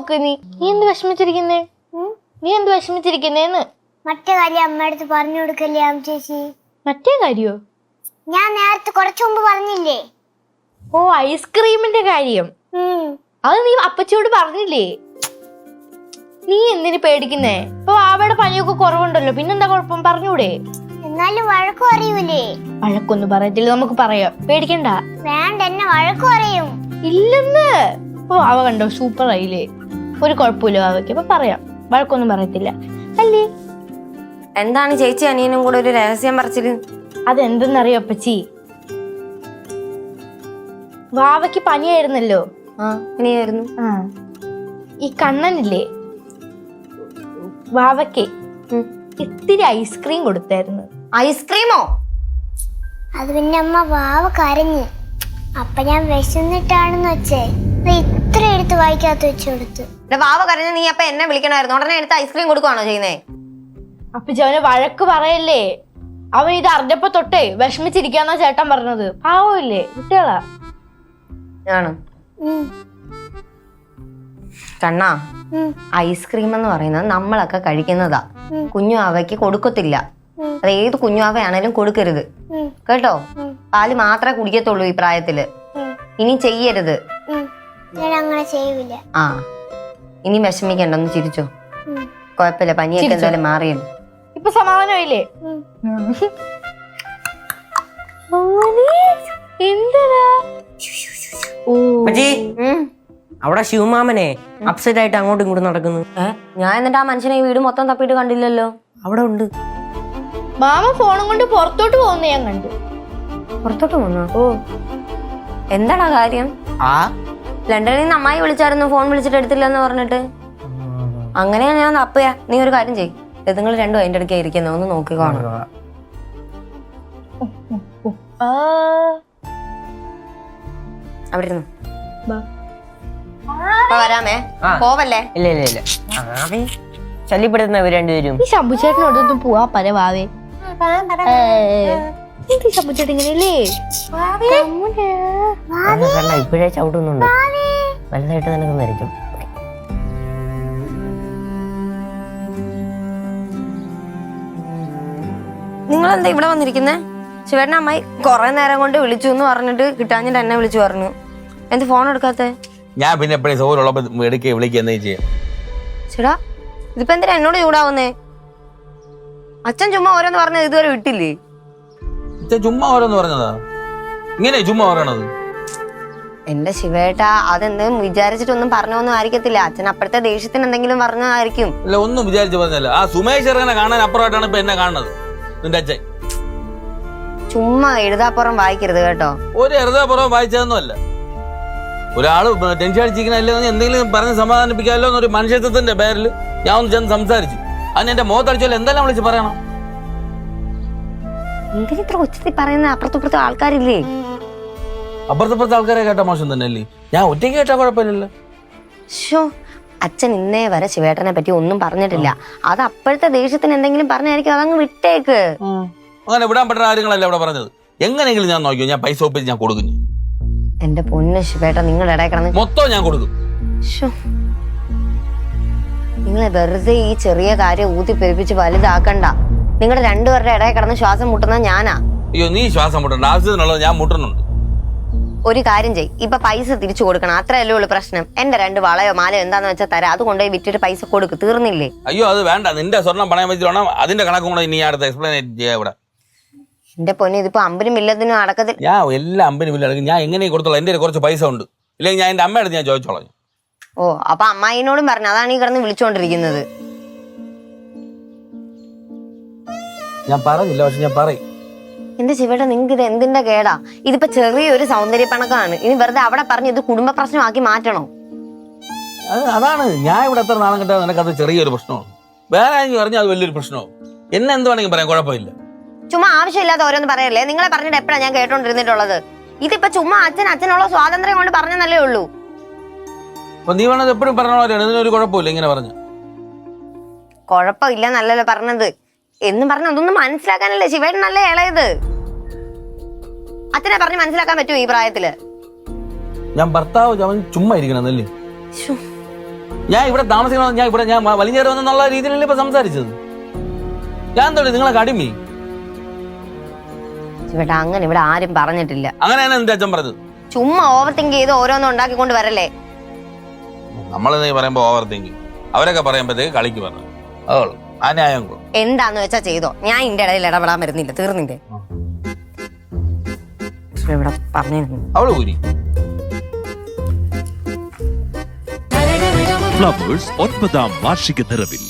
നോക്ക് നീ. നീ എന്ത് വിഷമിച്ചിരിക്കുന്നേ? നീ എന്ത് വിഷമിച്ചിരിക്കുന്നേന്ന്? മറ്റേ കാര്യം അമ്മയടുത്ത് പറഞ്ഞു കൊടുക്കല്ലേ അമ്മ ചേച്ചി? മറ്റേ കാര്യോ? ഞാൻ നേരത്തെ കുറച്ചു മുമ്പ് പറഞ്ഞില്ലേ? ഓ ഐസ്ക്രീമിന്റെ കാര്യം. അത് നീ അപ്പച്ചിയോട് പറഞ്ഞില്ലേ? നീ എന്തിനു പേടിക്കുന്നേ? ഇപ്പൊ വാവയുടെ പനിയൊക്കെ കുറവുണ്ടല്ലോ പിന്നെന്താ കുഴപ്പം? പറഞ്ഞൂടെ. എന്നാലും വഴക്കും അറിയൂലേ? വഴക്കൊന്നും പറയത്തില്ല നമുക്ക് പറയാം. പേടിക്കണ്ട. വേണ്ട എന്നെ വഴക്കും അറിയും. ഇല്ലെന്ന്. ഇപ്പൊ അവ കണ്ടോ സൂപ്പർ ആയില്ലേ? ഒരു കുഴപ്പമില്ല വാവയ്ക്ക് അപ്പൊ പറയാം. വഴക്കൊന്നും പറയത്തില്ല. അല്ലേ? എന്താണ് ചേച്ചി അനിയനും കൂടെ ഒരു രഹസ്യം പറച്ചിൽ? അതെന്തെന്നറിയോ അപ്പച്ചി? വാവയ്ക്ക് പനിയായിരുന്നല്ലോ. പനിയായിരുന്നു. ഈ കണ്ണനില്ലേ? വാവയ്ക്ക്. ഇത്തിരി ഐസ്ക്രീം കൊടുത്തായിരുന്നു. ഐസ്ക്രീമോ അത് പിന്നെ അമ്മ വാവ കരഞ്ഞ്. അപ്പൊ ഞാൻ വിശന്നിട്ടാണെന്ന് വെച്ചേ. അപ്പൊ ഇത്ര എടുത്ത് വായിക്കാത്ത വെച്ചു കൊടുത്തു. എന്റെ വാവ കരഞ്ഞ നീ അപ്പൊ എന്നെ വിളിക്കണമായിരുന്നു. ഉടനെ എടുത്ത് ഐസ്ക്രീം കൊടുക്കുവാണോ ചെയ്യുന്നേ? അപ്പച്ചി അവന് വഴക്ക് പറയല്ലേ? അവൻ ഇത് അറിഞ്ഞപ്പോ തൊട്ടേ വിഷമിച്ചിരിക്കാന്നാ ചേട്ടൻ പറഞ്ഞത്. പാവമില്ലേ കുട്ടികളാ. ആണ്? കണ്ണാ ഐസ്ക്രീം എന്ന് പറയുന്നത് നമ്മളൊക്കെ കഴിക്കുന്നതാ. കുഞ്ഞു അവയ്ക്ക് കൊടുക്കത്തില്ല. അത് ഏത് കുഞ്ഞു അവയാണേലും കൊടുക്കരുത്. കേട്ടോ. പാൽ മാത്രമേ കുടിക്കത്തുള്ളൂ ഈ പ്രായത്തിൽ. ഇനി ചെയ്യരുത്. ഞാൻ അങ്ങനെ ചെയ്യൂല. ആ. ഇനി വിഷമിക്കണ്ട ഒന്ന് ചിരിച്ചോ? കൊഴപ്പില്ല കുഴപ്പമില്ല പനിയൊക്കെ എന്തായാലും മാറിയല്ലോ ഇപ്പൊ സമാധാനമായില്ലേ. അവിടെ ശിവമാമനെ അപ്സെറ്റ് ആയിട്ട് അങ്ങോട്ടും ഇങ്ങോട്ടും നടക്കുന്നു. ഞാൻ എന്നിട്ട് ആ മനുഷ്യനെ ഈ വീട് മൊത്തം തപ്പിയിട്ട് കണ്ടില്ലല്ലോ. അവിടെ ഉണ്ട്. മാമ ഫോണും കൊണ്ട് പുറത്തോട്ട് പോകുന്ന ഞാൻ കണ്ടു. പുറത്തോട്ട് പോന്നോ ഓ. എന്താണ് കാര്യം? ആ ലണ്ടനിൽ നിന്ന് അമ്മായി വിളിച്ചായിരുന്നു ഫോൺ വിളിച്ചിട്ട് എടുത്തില്ല എന്ന് പറഞ്ഞിട്ട്. അങ്ങനെയാ ഞാൻ അപ്പയാ നീ ഒരു കാര്യം ചെയ് നിങ്ങൾ രണ്ടും അതിന്റെ ഇടയ്ക്ക് ഇരിക്കുന്ന ഒന്ന് നോക്കി ആ. അവിടെ ഇരുന്നു. വരാമേ. പോവല്ലേ? ഇല്ല ഇല്ല ഇല്ല. ആവേ. ശല്യപ്പെടുത്തുന്ന ഇവർ രണ്ടുപേരും. ഈ ശമ്പുചേട്ടനോടൊന്നും പോവാ പല വാവേ. എന്ത് ശമ്പുചേട്ടൻ ഇങ്ങനെയല്ലേ? ഇപ്പോഴേ ചവിട്ടുന്നുണ്ട്. വലുതായിട്ട് തന്നെ നിങ്ങൾ എന്താ ഇവിടെ വന്നിരിക്കുന്നേ? ശിവേട്ടൻ അമ്മായി കുറെ നേരം കൊണ്ട് വിളിച്ചു എന്ന് പറഞ്ഞിട്ട് കിട്ടാഞ്ഞിട്ട് എന്നെ വിളിച്ചു പറഞ്ഞു. എന്ത് ഫോൺ എടുക്കാത്തെ? ഞാൻ പിന്നെ എപ്പോഴും സൗകര്യമുള്ളപ്പോ എടുക്കുക വിളിക്കുക എന്നേ ചെയ്യാം? ചേടാ ഇതിപ്പോ എന്തിനാ എന്നോട് ചൂടാവുന്നേ? അച്ഛൻ ചുമ്മാ ഓരോന്ന് പറഞ്ഞത് ഇതുവരെ വിട്ടില്ലേ? ഇത് ചുമ്മാ ഓരോന്ന് പറഞ്ഞതാ. ഇങ്ങനെ ചുമ്മാ പറയണത്. എന്റെ ശിവേട്ട അതെന്തും വിചാരിച്ചിട്ടൊന്നും പറഞ്ഞൊന്നും ആയിരിക്കത്തില്ല. അച്ഛൻ അപ്പോഴത്തെ ദേഷ്യത്തിന് എന്തെങ്കിലും പറഞ്ഞതായിരിക്കും. അല്ല ഒന്നും വിചാരിച്ചു പറഞ്ഞല്ല ആ സുമേഷ് കാണാൻ അപ്പുറമായിട്ടാണ് ഇപ്പൊ എന്നെ കാണുന്നത്. നിന്റെ അച്ഛൻ. ചുമ്മാ എഴുതാപ്പുറം വായിക്കരുത് കേട്ടോ. ഒരു എഴുതാപ്പുറം വായിച്ചതൊന്നും അല്ല ഒരാൾ ടെൻഷൻ അടിച്ചിരിക്കുന്ന എന്തെങ്കിലും പറഞ്ഞ് സമാധാനിപ്പിക്കാമല്ലോ എന്നൊരു മനുഷ്യത്വത്തിന്റെ പേരിൽ ഞാൻ ഒന്ന് ചെന്ന് സംസാരിച്ചു. അതിന് എന്റെ മുഖത്തടിച്ചാൽ എന്തെല്ലാം വിളിച്ച് പറയണം? എന്തിനാ ഇത്ര ഉച്ചത്തിൽ പറയുന്ന അപ്പുറത്തുപ്പുറത്തെ ആൾക്കാരില്ലേ? അപ്പുറത്തപ്പുറത്തെ ആൾക്കാരെ കേട്ട മോശം തന്നെ അല്ലേ? ഞാൻ ഒറ്റയ്ക്ക് കേട്ടാ കുഴപ്പമില്ലല്ലോ. ഷോ അച്ഛൻ ഇന്നേ വരെ ശിവേട്ടനെ പറ്റി ഒന്നും പറഞ്ഞിട്ടില്ല. അത് അപ്പോഴത്തെ ദേഷ്യത്തിന് എന്തെങ്കിലും പറഞ്ഞായിരിക്കും അതങ്ങ് വിട്ടേക്ക്. അങ്ങനെ വിടാൻ പറ്റുന്ന കാര്യങ്ങളല്ല ഇവിടെ പറഞ്ഞത്? എങ്ങനെയെങ്കിലും ഞാൻ നോക്കിയോ ഞാൻ പൈസ ഒപ്പിച്ച് ഞാൻ കൊടുക്കും. എന്റെ പൊന്ന് ശിവേട്ടൻ നിങ്ങൾ ഇടയിൽ കിടന്ന് മൊത്തം ഞാൻ കൊടുക്കും. ശ്ശോ. നിങ്ങളെ വെറുതെ ഈ ചെറിയ കാര്യം ഊതി പെരുപ്പിച്ച് വലുതാക്കണ്ട. നിങ്ങളുടെ രണ്ടുപേരുടെ ഇടയിൽ കിടന്ന് ശ്വാസം മുട്ടുന്ന ഞാനാ. അയ്യോ നീ ശ്വാസം മുട്ടണ്ട. ആവശ്യത്തിനുള്ളത് ഞാൻ മുട്ടുന്നുണ്ട് ഒരു കാര്യം ചെയ് ഇപ്പൊ പൈസ തിരിച്ചു കൊടുക്കണം. അത്രയല്ലേ ഉള്ളൂ പ്രശ്നം. എന്റെ രണ്ട് വളയോ മാലയോ എന്താന്ന് വെച്ചാൽ തരാം. അത് കൊണ്ടുപോയി വിറ്റിട്ട് പൈസ കൊടുക്ക്. തീർന്നില്ലേ? അയ്യോ അത് വേണ്ട. നിന്റെ സ്വർണം പണയം വെച്ചിട്ട് അതിന്റെ കണക്കും കൂടെ ഇനി അടുത്ത് എക്സ്പ്ലെയിൻ ചെയ്യാം ഇവിടെ. എന്റെ പൊന്ന് ഇതിപ്പോ അമ്പനും ഇല്ലതിനും അടക്കത്തിൽ ഞാൻ എല്ലാ അമ്പനും ഇല്ല ഞാൻ എങ്ങനെ കൊടുത്തോളാം. എന്റെ കുറച്ച് പൈസ ഉണ്ട്. ഇല്ലെങ്കിൽ ഞാൻ എന്റെ അമ്മയുടെ ഞാൻ ചോദിച്ചോളാം. ഓ അപ്പൊ അമ്മായിനോടും പറഞ്ഞു. അതാണ് ഈ കിടന്ന് വിളിച്ചോണ്ടിരിക്കുന്നത്. ഞാൻ പറഞ്ഞില്ല പക്ഷെ ഞാൻ പറയും. എന്റെ ശിവേട്ട നിങ്ങൾക്ക് ഇത് എന്തിന്റെ കേടാ? ഇതിപ്പോ ചെറിയൊരു സൗന്ദര്യ പണക്കാണ് ഇനി വെറുതെ അവിടെ പറഞ്ഞു ഇത് കുടുംബ പ്രശ്നമാക്കി മാറ്റണോ? അത് അതാണ്. ഞാൻ ഇവിടെ എത്ര നാളം കിട്ടാൻ അത് ചെറിയൊരു പ്രശ്നമാണ് വേറെ ആരെങ്കിലും പറഞ്ഞാൽ അത് വലിയൊരു പ്രശ്നമാവും. എന്നെ എന്ത് വേണമെങ്കിൽ പറയാം കുഴപ്പമില്ല. ചുമ്മാ ആവശ്യമില്ലാതെ ഓരോന്ന് പറയല്ലേ? നിങ്ങളെ പറഞ്ഞിട്ട് എപ്പോഴാണ് ഞാൻ കേട്ടോണ്ടിരുന്നിട്ടുള്ളത്? ഇതിപ്പോ ചുമ്മാ അച്ഛൻ അച്ഛനുള്ള സ്വാതന്ത്ര്യം കൊണ്ട് പറഞ്ഞെന്നല്ലേ ഉള്ളൂ. അപ്പൊ നീ വേണത് എപ്പോഴും പറഞ്ഞ പോലെയാണ്. ഇതിനൊരു കുഴപ്പമില്ല ഇങ്ങനെ പറഞ്ഞു. കുഴപ്പമില്ല നല്ലല്ലോ പറഞ്ഞത്. എന്ന് പറഞ്ഞ അതൊന്നും മനസ്സിലാക്കാനല്ലേ ശിവേട്ടൻ നല്ല ഇളയത്? അച്ഛനെ പറഞ്ഞ് മനസ്സിലാക്കാൻ പറ്റുമോ ഈ പ്രായത്തിൽ? ഞാൻ ഭർത്താവ് അവൻ ചുമ്മാ ഇരിക്കണമെന്നല്ലേ ഞാൻ ഇവിടെ താമസിക്കണം ഞാൻ ഇവിടെ ഞാൻ വലിഞ്ഞേറി വന്നെന്നുള്ള രീതിയിലല്ലേ ഇപ്പൊ സംസാരിച്ചത്? ഞാൻ എന്താ നിങ്ങളെ കടിമി? അങ്ങനെ ഇവിടെ ആരും പറഞ്ഞിട്ടില്ല. അങ്ങനെയാണ് എന്റെ അച്ഛൻ പറഞ്ഞത്. ചുമ്മാ ഓവർ തിങ്ക് ചെയ്ത് ഓരോന്നും ഉണ്ടാക്കിക്കൊണ്ട് വരല്ലേ? നമ്മൾ പറയുമ്പോ ഓവർ തിങ്ക് അവരൊക്കെ പറയുമ്പോഴത്തേക്ക് കളിക്ക് പറഞ്ഞു. അതുള്ളൂ അനായം ന്യായം എന്താന്ന് വെച്ചാ ചെയ്തോ? ഞാൻ ഇന്റെ ഇടയിൽ ഇടപെടാൻ വരുന്നില്ല തീർന്നില്ലേ? ഇവിടെ പറഞ്ഞിരുന്നു അവൾ ഊരി ഫ്ലവേഴ്സ് ഒൻപതാം വാർഷിക നിറവിൽ.